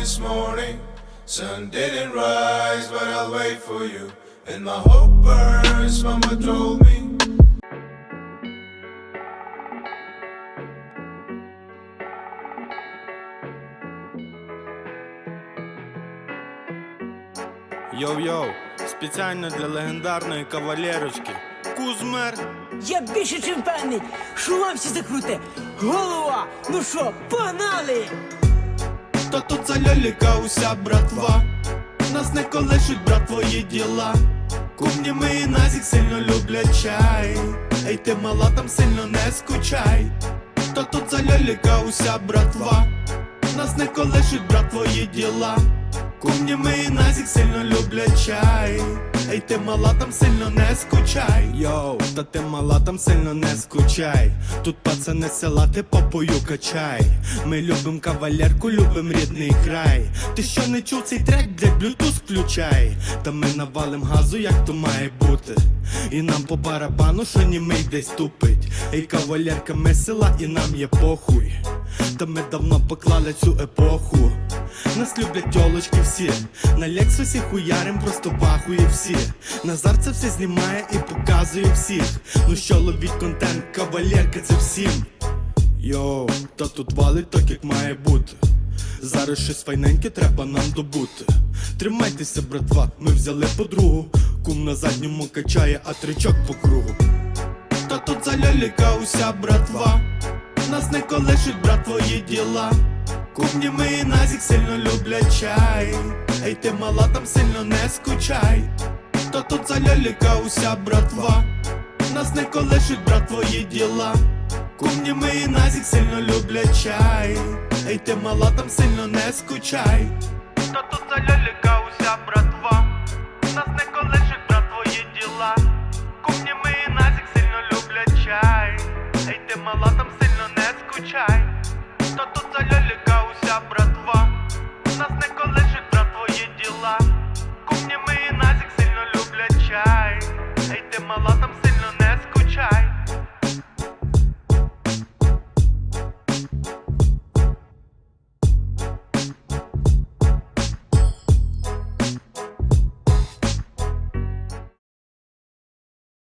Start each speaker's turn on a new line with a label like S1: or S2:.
S1: this morning. Sun didn't rise, but I'll wait for you. And my hope burns, Mama told me.
S2: Йоу-йоу, спеціально для легендарної кавалерочки. Кузмер.
S3: Я більше чим певний, що вам всі закруте. Голова! Ну що, погнали!
S2: Та тут за льоліка уся братва. Нас не колишуть, брат, твої діла. Кумні ми і назік сильно люблять чай. Ей ти мала там сильно не скучай. Та тут за льоліка уся братва. Нас не колишуть, брат, твої діла. Кумні ми і назік сильно люблять чай. Ей ти мала там сильно не скучай. Йоу, та ти мала там сильно не скучай. Тут пацани села ти попою качай. Ми любим кавалерку, любим рідний край. Ти що не чув цей трек, блядь, блютуз включай. Та ми навалим газу, як то має бути. І нам по барабану, що німий десь тупить. Ей, кавалерка, ми села і нам є похуй. Та ми давно поклали цю епоху. Нас люблять тьолочки всі. На Лексусі хуярим просто бахує всі. Назар це все знімає і показує всіх. Ну що ловіть контент, кавалерка, це всім. Йоу, та тут валить так, як має бути. Зараз щось файненьке треба нам добути. Тримайтеся, братва, ми взяли подругу. Кум на задньому качає, а тричок по кругу. Та тут за ляліка уся братва. Нас не колишуть, брат, твої діла. Кухні ми назік сильно люблять чай. Ей ти мала там сильно не скучай. Та тут за ляліка уся братва. Нас не колишуть, брат, твої діла. Кумні ми назік сильно люблять чай. Ей ти мала там сильно не скучай. Та тут за ляліка уся братва. Нас не колишуть, брат, твої діла. Кумні ми і назік сильно люблять чай. Ей ти мала там сильно не скучай. Алла там сильно не скучай.